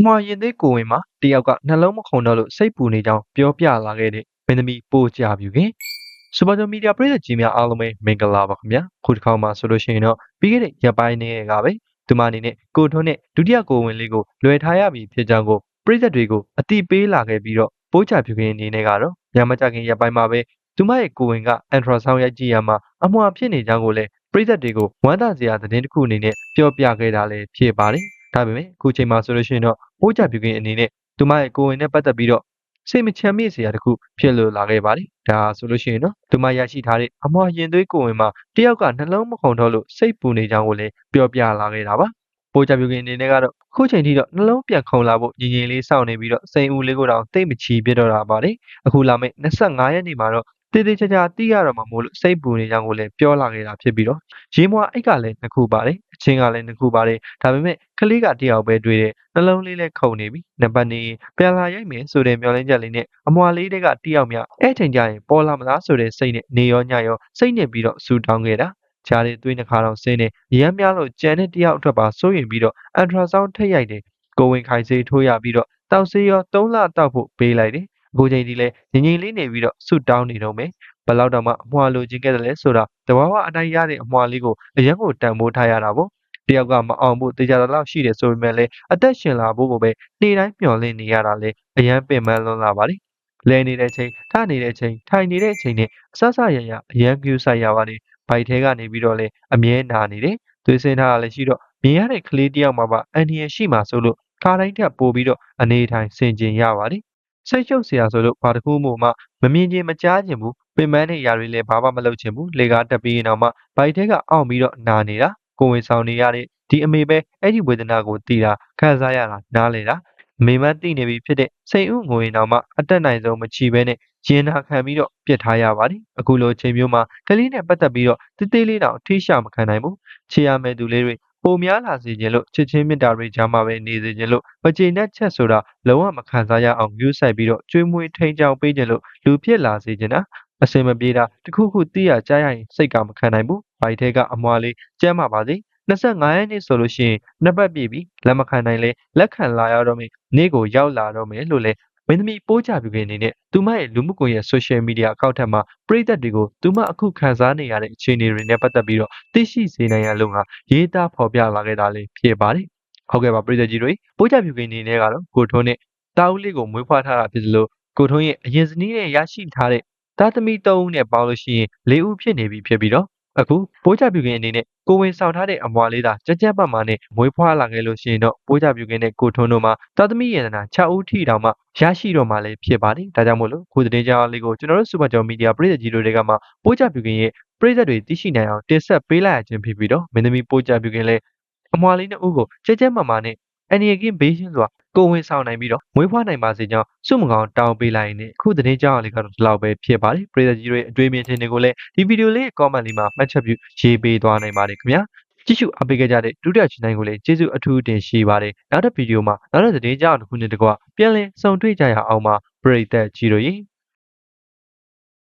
အမွာရင်သေးကိုဝင်မှာတယောက်ကနှလုံးမခုန်တော့လို့စိတ်ပူနေကြောင်းပြောပြလာခဲ့တဲ့မင်းသမီးပို့ကြပြူခင်စူပါဂျိုမီဒီယာပရိသတ်ကြီးများအားလုံးပဲမင်္ဂလာပါခင်ဗျာခုတစ်ခါမှဆိုလို့ရှိရင်တော့ပြီးခဲ့တဲ့ရက်ပိုင်းတွေကပဲဒီမအနေနဲ့ကိုထွန်းနဲ့ဒုတိယကိုဝင်လေးကိုလွယ်ထားရပြီဖြစ်ကြောင်းကိုပရိသတ်တွေကိုအတိပေးလာခဲ့ပြီးတော့ပို့ချပြူခင်အနေနဲ့ကတော့ညမကြခင်ရက်ပိုင်းမှာပဲသူမရဲ့ကိုဝင်ကအန်ထရာဆောင်းရိုက်ကြည့်ရမှာအမွာဖြစ်နေကြောင်းကိုလည်းပရိသတ်တွေကိုဝမ်းသာစရာသတင်းတစ်ခုအနေနဲ့ပြောပြခဲ့တာလည်းဖြစ်ပါတယ် ဒါပေမဲ့အခုချိန်မှာဆိုလို့ရှိရင်တော့ပိုးကြပြူကင်းအနေနဲ့သူမရဲ့ကိုဝင်နဲ့ပတ်သက်ပြီးတော့စိတ်မချမ်းမြေ့စရာတခုဖြစ်လို့လာခဲ့ပါတယ်။ဒါဆိုလို့ရှိရင်တော့သူမရရှိထားတဲ့အမွှာရင်သွေးကိုဝင်မှာတယောက်ကနှလုံးမခုန်တော့လို့စိတ်ပူနေကြောင်းကိုလည်းပြောပြလာခဲ့တာပါ။ပိုးကြပြူကင်းအနေနဲ့ကတော့အခုချိန်ထိတော့နှလုံးပြန်ခုန်လာဖို့ညီညီလေးစောင့်နေပြီးတော့စိန်ဦးလေးကိုတော့တိတ်မချီပြတော့တာပါလေ။အခုလာမယ့်25ရက်နေ့မှာတော့တည်တည်ချာချာသိရတော့မှာမို့လို့စိတ်ပူနေကြောင်းကိုလည်းပြောလာခဲ့တာဖြစ်ပြီးတော့ရေမွာအိတ်ကလည်းနှစ်ခုပါတယ်အ ချင်းကလည်းနှစ်ခုပါတယ်ဒါပေမဲ့ကလေးကတယောက်ပဲတွေ့တယ်နှလုံးလေးလည်းခုန်နေပြီနံပါတ်2ပြန်လာရိုက်မယ်ဆိုတဲ့မျှော်လင့်ချက်လေးနဲ့အမွာလေးတွေကတယောက်မြအဲ့ချိန်ကျရင်ပေါ်လာမလားဆိုတဲ့စိတ်နဲ့နေရောညရောစိတ်နဲ့ပြီးတော့ဆူတောင်းခဲ့တာချားလေးသွေးနှခါတော့ဆင်းနေရမ်းများလို့ကြံတဲ့တယောက်အတွက်ပါစိုးရင်ပြီးတော့အန်ထရာဆောင်းထိတ်ရိုက်တယ်ကိုဝင်ခိုင်စေးထိုးရပြီးတော့တောက်စေးရော3လတောက်ဖို့ပေးလိုက်တယ်အခုချိန်ဒီလဲငငိမ့်လေးနေပြီးတော့ဆူတောင်းနေတော့မယ် ဘလောက်တောင်မှအမွှာလိုချင်ခဲ့တယ်လဲဆိုတာတဘာဝအတိုင်းရတဲ့အမွှာလေးကိုအရင်ကိုတန်ဖိုးထားရတာပေါ့တယောက်ကမအောင်ဘူးတေချာတာလောက်ရှိတယ်ဆိုပေမဲ့လည်းအသက်ရှင်လာဖို့ကိုပဲနေ့တိုင်းမျှော်လင့်နေရတာလေအရန်ပင်ပန်းလွန်းလာပါလေလဲနေတဲ့အချိန်ထနေတဲ့အချိန်ထိုင်နေတဲ့အချိန်နဲ့အဆဆရရအရန်ကူးဆိုင်ရပါတယ်ဘိုက်ထဲကနေပြီးတော့လေအမြဲနာနေတယ်သွေးစင်းထားတာလည်းရှိတော့မြင်ရတဲ့ကလေးတယောက်မှပါအန်ဒီယရှိမှဆိုလို့ခါတိုင်းထက်ပိုပြီးတော့အနေထိုင်ဆင်ကျင်ရပါတယ်စိတ်ရှုပ်စရာဆိုလို့ဘာတစ်ခုမှမမြင်ချင်းမကြားချင်ဘူးပင်ပန်းတဲ့ຢာတွေလည်းဘာမှမလုပ်ချင်ဘူးလေကားတက်ပြီးရင်တော့မှဘိုက်ထဲကအောင့်ပြီးတော့နာနေတာကိုဝင်ဆောင်နေရတဲ့ဒီအမေပဲအဲ့ဒီဝေဒနာကိုတီးတာခံစားရတာနားလေတာမေမသိနေပြီဖြစ်တဲ့စိန်ဥငွေတောင်မှအတက်နိုင်ဆုံးမချီဘဲနဲ့ရင်နာခံပြီးတော့ပြစ်ထားရပါတယ်အခုလိုချိန်မျိုးမှာကလေးနဲ့ပတ်သက်ပြီးတော့တိတိလေးတောင်ထိရှမခံနိုင်ဘူးချေရမယ်သူလေးတွေပိုများလာစေခြင်းလို့ချစ်ချင်းမြတ်တာတွေကြားမှာပဲနေစေခြင်းလို့မကျေနပ်ချက်ဆိုတာလုံးဝမခံစားရအောင်ယူဆိုင်ပြီးတော့ကျွေးမွေးထိန်ချောင်းပေးခြင်းလို့လူဖြစ်လာစေခြင်းတာ အစင်မပြေတာတခုခုသိရကြားရရင်စိတ်ကမခံနိုင်ဘူး။ဘိုက်ထဲကအမွာလေးကျမ်းမာပါစေ။25ရက်နေ့ဆိုလို့ရှိရင်နှစ်ပတ်ပြည့်ပြီလက်မခံနိုင်လဲလက်ခံလာရတော့မယ်နေ့ကိုရောက်လာတော့မယ်လို့လဲမင်းသမီးပိုးကြပြခင်အနေနဲ့သူမရဲ့လူမှုကွန်ရက် social media အကောင့်ထက်မှာပရိသတ်တွေကိုသူမအခုခံစားနေရတဲ့အခြေအနေတွေနဲ့ပတ်သက်ပြီးတော့သိရှိစေနိုင်ရလို့ဟာရေးသားဖော်ပြလာခဲ့တာလေးဖြစ်ပါတယ်။ဟုတ်ကဲ့ပါပရိသတ်ကြီးတွေပိုးကြပြခင်အနေနဲ့ကတော့ကိုထွန်းနဲ့တာဦးလေးကိုမွေးဖွားထားတာဖြစ်သလိုကိုထွန်းရဲ့အရင်စနည်းနဲ့ရရှိထားတဲ့ သားသမီး၃ဦးနဲ့ပေါင်းလို့ရှိရင်၄ဦးဖြစ်နေပြီဖြစ်ပြီးတော့အခုပိုးကြပြူကင်းအနေနဲ့ကိုဝင်ဆောင်ထားတဲ့အမွာလေးသာကြကြပတ်မှနဲ့မွေးဖွားလာခဲ့လို့ရှိရင်တော့ပိုးကြပြူကင်းနဲ့ကိုထွန်းတို့မှာသားသမီးရတနာ6ဦးထိတောင်မှရရှိတော့မှလည်းဖြစ်ပါတယ်ဒါကြောင့်မို့လို့ခုသတင်းကြောင်းလေးကိုကျွန်တော်တို့စူပါကျော်မီဒီယာပြည်သက်ကြီးတို့တွေကမှပိုးကြပြူကင်းရဲ့ပြည်သက်တွေသိရှိနိုင်အောင်တင်ဆက်ပေးလိုက်ရခြင်းဖြစ်ပြီးတော့မင်းသမီးပိုးကြပြူကင်းလည်းအမွာလေးနှစ်ဦးကိုကြကြမမာနဲ့ အန်ရီကင်းဘေးရှင်းစွာကိုဝင်ဆောင်နိုင်ပြီးတော့မွေးဖွားနိုင်ပါစေကြောင်းစုမကောင်တောင်းပေးလိုက်ရင်အခုသတင်းကြောင်းလေးကတော့ဒီလောက်ပဲဖြစ်ပါတယ်ပရိသတ်ကြီးတွေအတွေ့အမြင်ထင်တွေကိုလည်းဒီဗီဒီယိုလေး comment လေးမှာမှတ်ချက်ပြုရေးပေးသွားနိုင်ပါတယ်ခင်ဗျာကြည့်ရှုအပေးကြတဲ့ဒုတိယ channel ကိုလည်းကျေးဇူးအထူးတင်ရှိပါတယ်နောက်တဲ့ဗီဒီယိုမှာနောက်တဲ့သတင်းကြောင်းတစ်ခုနဲ့တကွပြန်လည်ဆုံတွေ့ကြရအောင်ပါပရိသတ်ကြီးတို့ရေ